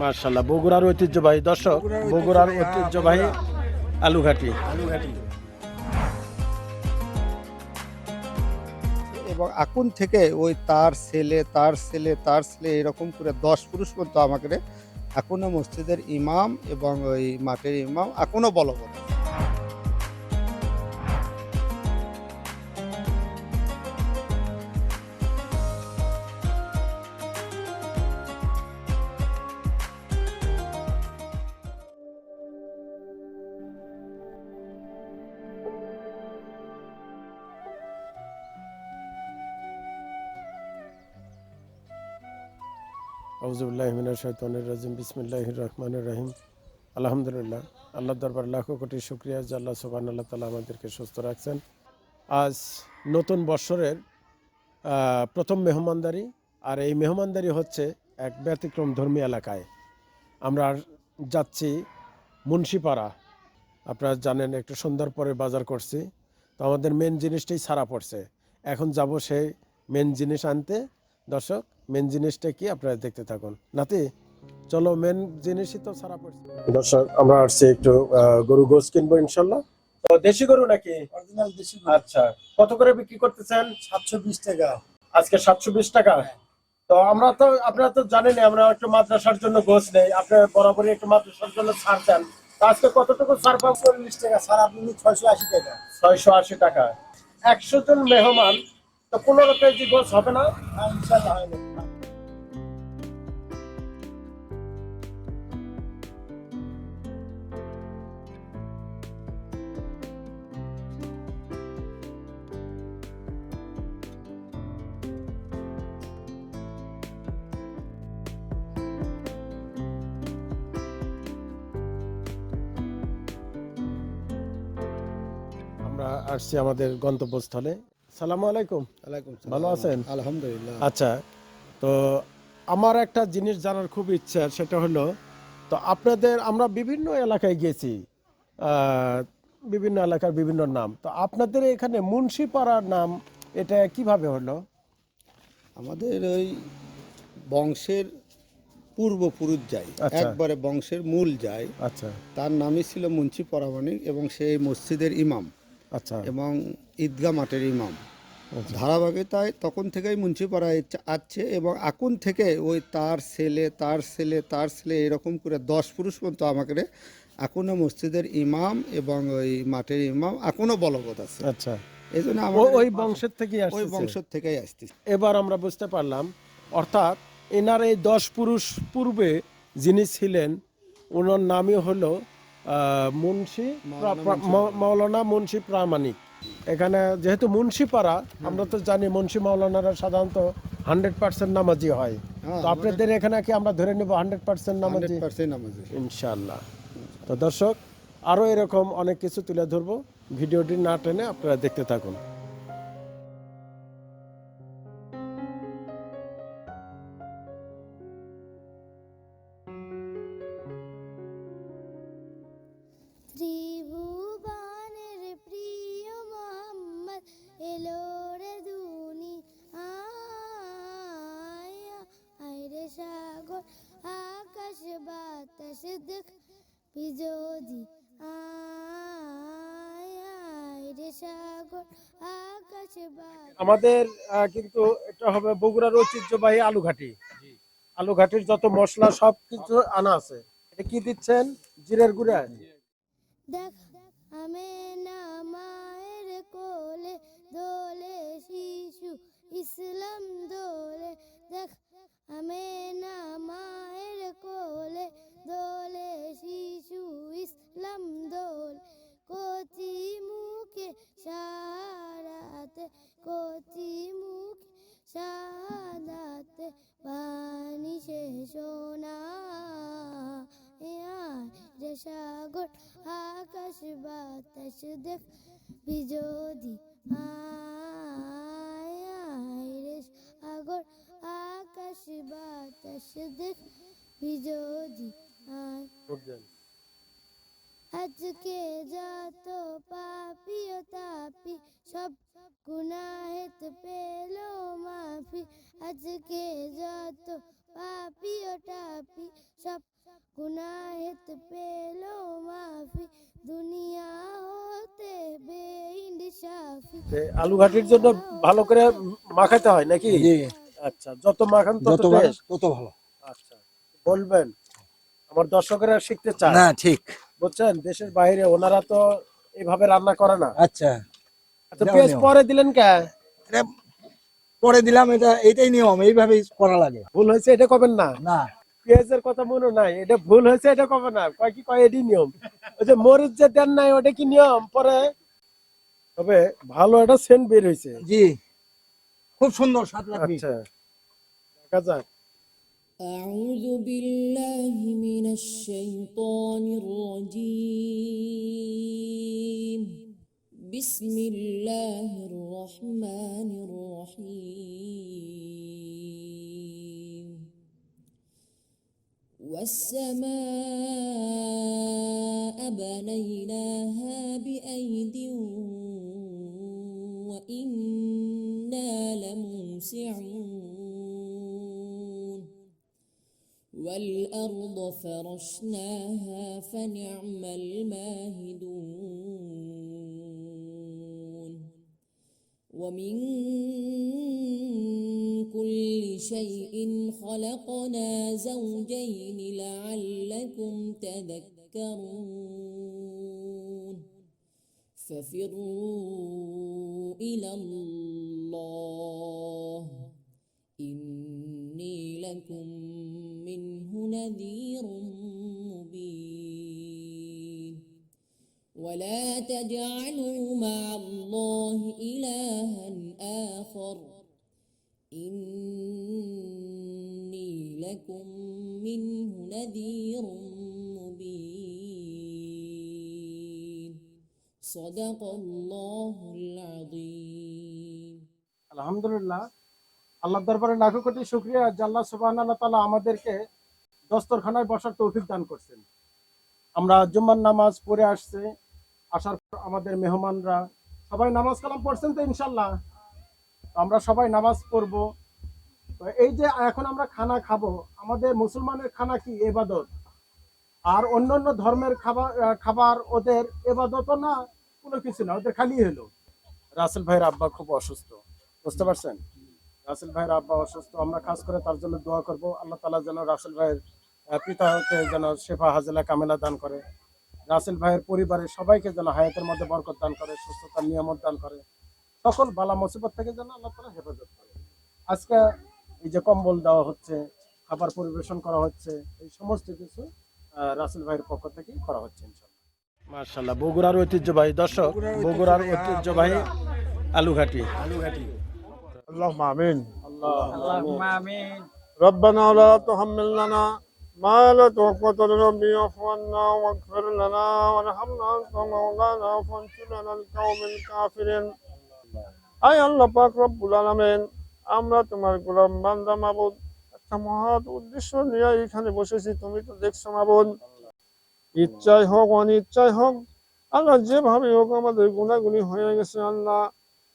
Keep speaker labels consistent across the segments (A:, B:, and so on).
A: মার্শাল্লাহ বগুড়ার ঐতিহ্যবাহী দর্শক বগুড়ার ঐতিহ্যবাহী আলুঘাটি।
B: এবং এখন থেকে ওই তার ছেলে তার ছেলে তার ছেলে এরকম করে দশ পুরুষ পর্যন্ত আমাকে এখনও মসজিদের ইমাম এবং ওই মাঠের ইমাম এখনও বলবৎ।
A: আউজুবিল্লাহমিনা শৈতনের রাজিম বিসমিল্লাহ রহমানুর রহিম। আলহামদুলিল্লাহ আল্লাহ দরবার লাখো কোটি শুক্রিয়া যে আল্লাহ সুবান আল্লাহ তালা আমাদেরকে সুস্থ রাখছেন। আজ নতুন বৎসরের প্রথম মেহমানদারি, আর এই মেহমানদারি হচ্ছে এক ব্যতিক্রম ধর্মী এলাকায়। আমরা যাচ্ছি মুন্সিপাড়া। আপনারা জানেন, একটু সন্ধ্যার পরে বাজার করছি। তো আমাদের মেন জিনিসটাই সারা পড়ছে। এখন যাব সেই মেন জিনিস আনতে। দর্শক মেন জিনিসটা কি আপনারা দেখতে থাকুন। নাতি চলো মেন জিনিসই তো সারা পড়ছে। দর্শক আমরা আসছি একটু গরু গোস কিনবো ইনশাল্লাহ। তো দেশি গরু নাকি?
B: অরিজিনাল দেশি গরু।
A: আচ্ছা কত করে বিক্রি করতেছেন?
B: সাতশো বিশ টাকা।
A: আজকে সাতশো বিশ টাকা? তো আমরা তো আপনারা তো জানেন আমরা একটু মাদ্রাসার জন্য গোস নেই। আপনার বরাবরই একটু মাদ্রাসার জন্য ছাড় দেন আজকে কতটুকু ছাড় পাবো?
B: চল্লিশ টাকা। সারা আপনি ছয়শো আশি টাকা।
A: ছয়শো আশি টাকা। একশো জন মেহমান তো পনেরো কেজি গোস হবে না?
B: হ্যাঁ ইনশাল্লাহ হয় না।
A: আমরা আসছি আমাদের গন্তব্যস্থলে। সালাম আলাইকুম। ভালো আছেন?
B: আলহামদুলিল্লাহ।
A: আচ্ছা তো আমার একটা জিনিস জানার খুব ইচ্ছা সেটা হলো তো আপনাদের আমরা বিভিন্ন এলাকায় গেছি বিভিন্ন এলাকার বিভিন্ন নাম তো আপনাদের এখানে মুন্সিপাড়ার নাম এটা কীভাবে হলো?
B: আমাদের ওই বংশের পূর্বপুরুষ যায়
A: আচ্ছা।
B: একবারে বংশের মূল যায়।
A: আচ্ছা।
B: তার নামই ছিল মুন্সি পরামানিক এবং সেই মসজিদের ইমাম।
A: আচ্ছা।
B: এবং ঈদগা মাঠের ইমাম।
A: আচ্ছা।
B: ধারাবাহিকতায় তখন থেকেই মুন্সিপাড়া আছে এবং এখন থেকে ওই তার ছেলে তার ছেলে তার ছেলে এরকম করে দশ পুরুষ পর্যন্ত আমাকে এখনও মসজিদের ইমাম এবং ওই মাঠের ইমাম এখনও বলবৎ আছে।
A: আচ্ছা।
B: এই জন্য
A: ওই বংশের থেকেই
B: ওই
A: আসছে
B: বংশ থেকেই আসতেছে।
A: এবার আমরা বুঝতে পারলাম অর্থাৎ এনার এই দশ পুরুষ পূর্বে যিনি ছিলেন ওনার নামই হলো মুন্সি মৌলানা মুন্সি প্রামাণিক। এখানে যেহেতু মুন্সিপাড়া আমরা তো জানি মুন্সি মৌলানারা সাধারণত হান্ড্রেড পার্সেন্ট নামাজি হয়।
B: হ্যাঁ,
A: তো আপনাদের এখানে কি আমরা ধরে নেব হান্ড্রেড পার্সেন্ট নামাজি? ইনশাল্লাহ তো দর্শক আরও এরকম অনেক কিছু তুলে ধরবো। ভিডিওটি না টেনে আপনারা দেখতে থাকুন।
C: দেখ বিজোদি। আয়া আইরে সাগর আকাশ
A: আমাদের কিন্তু এটা হবে বগুড়ার ঐতিহ্যবাহী আলুঘাটি। আলুঘাটির যত মশলা সব কিছু আনা আছে। এটা কি দিচ্ছেন? জিরের গুঁড়া?
C: দেখ আমি না মায়ের কোলে দোলে শিশু ইসলাম দোলে। দেখ কচি মুখে সাদাতে পানি সে সোনা। রে সাগর, আকাশ বাতাস দেখ বিজোদি। আয় রে আকাশ বাতাস দেখ বিজোদি। আয়। আজকে যত পাপি ও তাপি সব গুনাহেত পেল মাফি। আজকে যত পাপি ও টাপি
D: সব গুনাহেত পেল মাফি। দুনিয়া হতে বেইনসাফি
A: যে আলু ঘাটির জন্য ভালো করে মাখাতে হয় নাকি?
E: জি।
A: আচ্ছা যত মাখান তত
E: তত ভালো।
A: আচ্ছা বলবেন আমার দর্শকেরা শিখতে চায়।
E: না ঠিক।
A: বুঝছেন? দেশের বাইরে ওনারা তো এইভাবে রান্না করে না।
E: আচ্ছা।
A: আচ্ছা পেঁয়াজ পরে দিলেন কে?
E: এটা পরে দিলাম এটা এটাই নিয়ম এইভাবেই করা লাগে।
A: ভুল হয়েছে এটা কবেন না?
E: না।
A: পেঁয়াজের কথা মনে নাই এটা ভুল হয়েছে এটা কবে না? কয় কি কয় এটি নিয়ম। ওই যে মরিচ যে দেন নাই ওটা কি নিয়ম? পরে। তবে ভালো একটা সেন্ট বের হয়েছে।
E: জি। খুব সুন্দর স্বাদ লাগবে।
A: আচ্ছা। দেখা যাক।
C: أعوذ بالله من الشيطان الرجيم. بسم الله الرحمن الرحيم. والسماء بنيناها بأيد وإنا لموسعون. والأرض فرشناها فنعم الماهدون. ومن كل شيء خلقنا زوجين لعلكم تذكرون. ففروا إلى الله. إني لكم نذير مبين ولا تجعلوا مع الله إلها آخر إني لكم منه نذير مبين صدق الله العظيم
A: আলহামদুলিল্লাহ আল্লাহ দরবারে লাখো কোটি শুক্রিয়া যে আল্লাহ সুবহান আল্লাহ তাআলা আমাদেরকে দস্তরখানায় বসার তৌফিক দান করছেন। আমরা জুম্মার নামাজ পড়ে আসছে, আসার পর আমাদের মেহমানরা সবাই নামাজ কালাম পড়ছেন তো ইনশাল্লাহ। আমরা সবাই নামাজ পড়ব। তো এই যে এখন আমরা খানা খাব, আমাদের মুসলমানের খানা কি? এবাদত। আর অন্যান্য ধর্মের খাবার খাবার ওদের এবাদত না, কোনো কিছু না, ওদের খালি হলো। রাসেল ভাইয়ের আব্বা খুব অসুস্থ, বুঝতে পারছেন? রাসেল ভাইয়ের আব্বা অসুস্থ, আমরা খাস করে তার জন্য দোয়া করব। আল্লাহ তালা যেন রাসেল ভাইয়ের পিতা হতে যেন শেফা হাজেলা কামেলা দান করে। রাসেল ভাইয়ের পরিবারের সবাইকে যেন হায়াতের মধ্যে বরকত দান করে সুস্থতার নিয়ামত দান করে। সকল বালা মুসিবত থেকে যেন আল্লাহ তালা হেফাজত করে। আজকে এই যে কম্বল দেওয়া হচ্ছে খাবার পরিবেশন করা হচ্ছে এই সমস্ত কিছু রাসেল ভাইয়ের পক্ষ থেকে করা হচ্ছে মার্শাল্লাহ বগুড়ার ঐতিহ্যবাহী দর্শক বগুড়ার ঐতিহ্যবাহী আলুঘাটি। আলুঘাটি।
F: আল্লাহ মামিন
A: আল্লাহ
F: মামিন রব্বানা লা তুহাম্মিলনা ما لا طاقة لنا به واعف عنا واغفر لنا وارحمنا انت مولانا فانصرنا على القوم الكافرين আয় আল্লাহ পাক রব্বুল আলামিন আমরা তোমার গোলাম বান্দা মাবুদ একটা মহৎ উদ্দেশ্য নিয়ে এখানে বসেছি তুমি তো দেখছো মাবুদ ইচ্ছাই হোক অনিচ্ছাই হোক আল্লাহ যেভাবে হোক আমাদের গুণাগুলি হয়ে গেছে আল্লাহ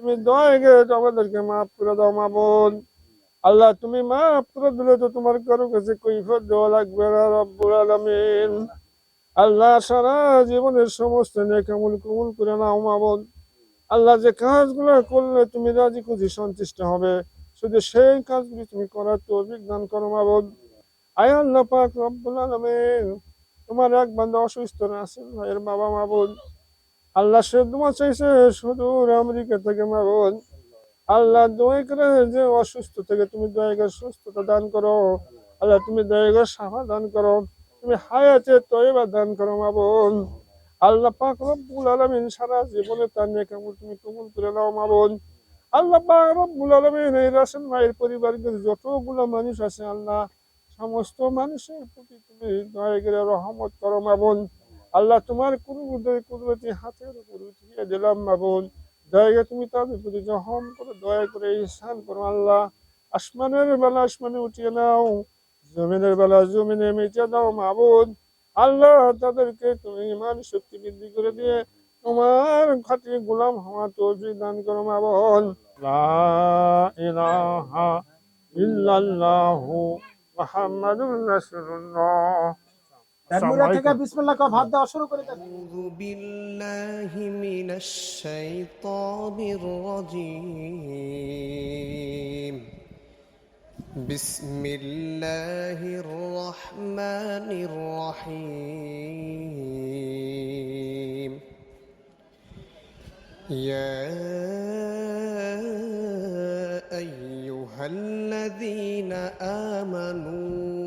F: তুমি দয়া করে আমাদেরকে মাফ করে দাও মাবুদ আল্লাহ, তুমি মাফ দিলে তো তোমার কারও কাছে কৈফত দেওয়া লাগবে না, রব্বুল আলামিন। আল্লাহ সারা জীবনের সমস্ত নেকামুল কবুল করে নাও মাবুদ আল্লাহ যে কাজগুলো করলে তুমি রাজি খুশি, সন্তুষ্ট হবে। শুধু সেই কাজগুলি তুমি করার তো বিজ্ঞান করো মাবুদ আয় আল্লাহ পাক রব্বুল আলামিন। তোমার এক বান্ধব অসুস্থ আছেন ভাইয়ের বাবা মাবুদ আল্লাহ সে তোমার চাইছে সুদূর আমেরিকা থেকে মাবুদ আল্লাহ দয়া করে যে অসুস্থ থেকে তুমি দয়া করে সুস্থতা দান করো। আল্লাহ তুমি দয়া করে সাফা দান করো। তুমি হায়াতে তয়বা দান করো মাবুন আল্লাহ পাক রব্বুল আলামিন সারা জীবনে তার নেকামল তুমি কবুল করে নাও মাবুন আল্লাহ পাক রব্বুল আলামিন এই রাসেল ভাইয়ের পরিবারের যতগুলো মানুষ আছে, আল্লাহ সমস্ত মানুষের প্রতি তুমি দয়া করে রহমত করো মাবুন আল্লাহ তোমার কুরুদের কুদরতি হাতের উপর উঠিয়ে দিলাম মাবুন দয়া তুমি তাদের প্রতি রহম করে দয়া করে ইহসান করো আল্লাহ। আসমানের বেলা আসমানে উঠিয়ে নাও, জমিনের বেলা জমিনে মিটিয়ে দাও মাবুদ। আল্লাহ তাদেরকে তুমি ইমান শক্তি বৃদ্ধি করে দিয়ে তোমার খাতি গোলাম হওয়া তৌফিক দান করো মাবুদ। ইলাহা ইল্লাল্লাহু মুহাম্মাদুর রাসূলুল্লাহ।
A: তাকবীরা থেকে বিসমিল্লাহ কয় ভাত দেওয়া শুরু করে দেন।
G: আউযু বিল্লাহি মিনাশ শাইতানির রাজীম। বিসমিল্লাহির রহমানির রহিম। ইয়া আইয়ুহাল্লাযীনা আমানু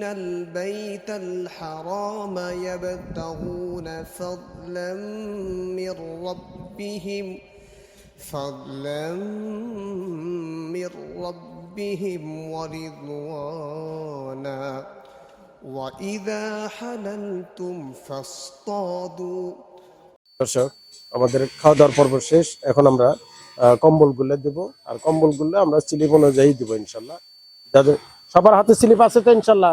G: آمين البيت الحرام يبتغون فضلا من ربهم فضلا من ربهم ورضوانا وإذا حللتم فاصطادوا
A: দর্শক আমাদের খাওয়া দাওয়ার পর্ব শেষ এখন আমরা আহ, কম্বল গুলে দেব আর কম্বল গুলে আমরা স্লিপ অনুযায়ী দিব ইনশাল্লাহ যাদের সবার হাতে স্লিপ আছে তো ইনশাল্লাহ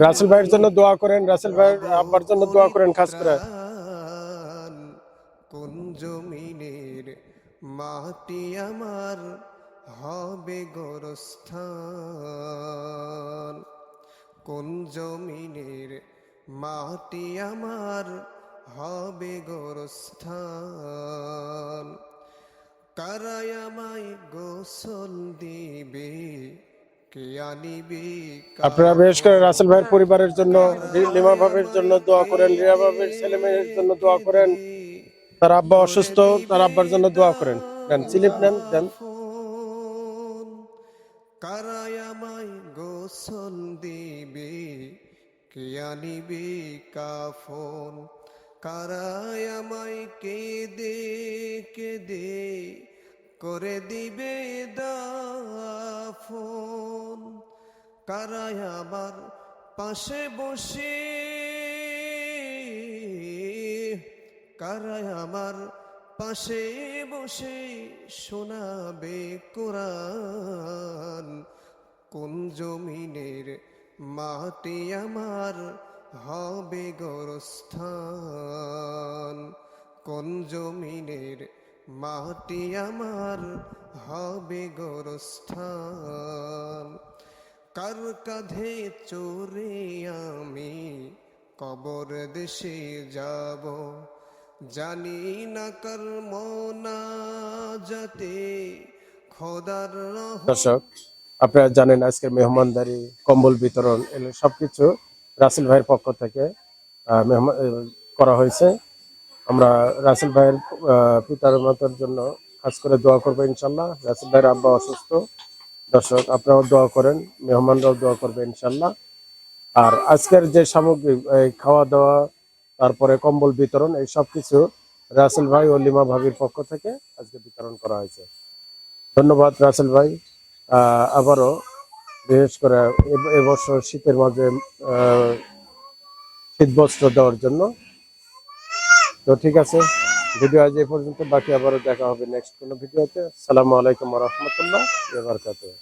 A: রাসেল ভাইয়ের জন্য দোয়া করেন রাসেল ভাইয়ের আব্বার জন্য দোয়া করেন খাস করে।
G: কোন জমিনের মাটি আমার হবে গোরস্থান? কোন জমিনের মাটি আমার হবে গোরস্থান? আমায় গোসল দিবে
A: আপনারা বিশেষ করে রাসেল ভাইয়ের পরিবারের জন্য লিমা ভাবের জন্য দোয়া করেন রিয়া ভাবের ছেলে মেয়ের জন্য দোয়া করেন। তার আব্বা অসুস্থ তার আব্বার জন্য দোয়া করেন। দেন স্লিপ নেন দেন।
G: আমায় গোসল দিবে কে আনিবে কাফন কারায়ামাই কে দে কে কেঁদে করে দিবে দাফন। কারাই আমার পাশে বসে। কারাই আমার পাশে বসে শোনাবে কোরআন। কোন জমিনের মাটি আমার হবে গোরস্থান? কোন জমিনের মাটি আমার হবে গোরস্থান। কার কাঁধে চোরে আমি কবর দেশে যাব? জানি না কর্ম না যাতে খোদার
A: দর্শক, আপনারা জানেন আজকের মেহমানদারি, কম্বল বিতরণ, এগুলো সবকিছু রাসেল ভাইয়ের পক্ষ থেকে মেহমান করা হয়েছে। আমরা রাসেল ভাইয়ের পিতার মাতার জন্য খাস করে দোয়া করব ইনশাল্লাহ। রাসেল ভাইয়ের আব্বা অসুস্থ। দর্শক আপনারাও দোয়া করেন মেহমানরাও দোয়া করবে ইনশাল্লাহ। আর আজকের যে সামগ্রী এই খাওয়া দাওয়া তারপরে কম্বল বিতরণ এই সব কিছু রাসেল ভাই ও লিমা ভাবির পক্ষ থেকে আজকে বিতরণ করা হয়েছে। ধন্যবাদ রাসেল ভাই। আবারও বিশেষ করে এবছর শীতের মাঝে আহ, শীত বস্ত্র দেওয়ার জন্য তো ঠিক আছে ভিডিও আজ এই পর্যন্ত, বাকি আবারও দেখা হবে নেক্সট কোনো ভিডিওতে সালামু আলাইকুম রহমতুল্লাহ বারকাতুহ।